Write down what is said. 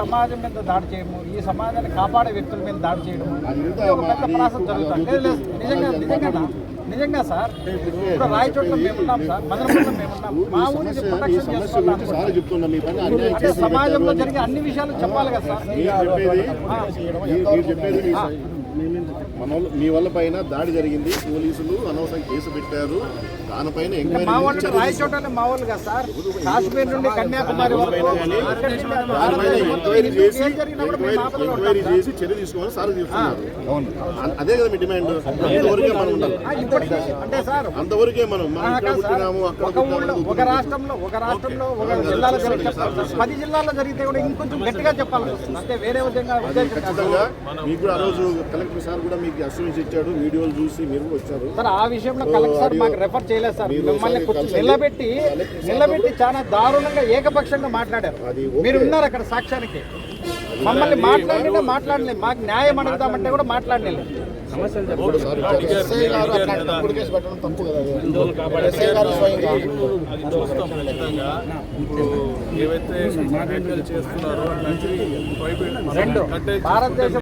సమాజం మీద దాడి చేయడము ఈ సమాజాన్ని కాపాడే వ్యక్తుల మీద దాడి చేయడము ఇది ఒక పెద్ద ప్రాసెస్ జరుగుతుంది. లేదు, లేదు, నిజంగా నిజంగా నిజంగా సార్ ఇప్పుడు రాయచోట్ల మేమున్నాం సార్ మదనపల్లిలో మేమున్నాం మా ఊరికి ప్రొటెక్షన్ చేసుకోవాలి సమాజంలో. జరిగే అన్ని విషయాలు చెప్పాలి కదా సార్. మన మీ వల్ల పైన దాడి జరిగింది. పోలీసులు అనవసరం కేసు పెట్టారు. దానిపైన ఎంక్వైరీ చేసి ఎంక్వైరీ. చేసి చర్య తీసుకోమని సార్ తీసుకున్నారు అదే కదా మీ డిమాండ్. అంతవరకే మనం ఉండాలి. అంతవరకే మనం ఇక్కడ. పుట్టినాము అక్కడ ఒక రాష్ట్రంలో ఒక రాష్ట్రంలో ఒక జిల్లాలో జరిగి చెప్పాలి సార్. పది జిల్లాల్లో జరిగితే కూడా ఇంకొంచెం గట్టిగా చెప్పాలి అంతే వేరే విధంగా. ఖచ్చితంగా మీకు ఆ రోజు కలెక్టర్ సార్ కూడా మీకు అస్యూరెన్స్ ఇచ్చాడు వీడియోలు చూసి మీరు వచ్చారు. సార్ ఆ విషయంలో కలెక్టర్ సార్ మాకు రెఫర్ చేయలేదు సార్. మిమ్మల్ని నిలబెట్టి కలెక్టర్ నిలబెట్టి చాలా దారుణంగా ఏకపక్షంగా మాట్లాడారు. మీరు ఉన్నారు అక్కడ సాక్ష్యానికి. మమ్మల్ని మాట్లాడినా మాట్లాడలేదు. మాకు న్యాయం అడుగుదామంటే కూడా మాట్లాడలేదు. ఏవైతే చేస్తున్నారో రెండు భారతదేశం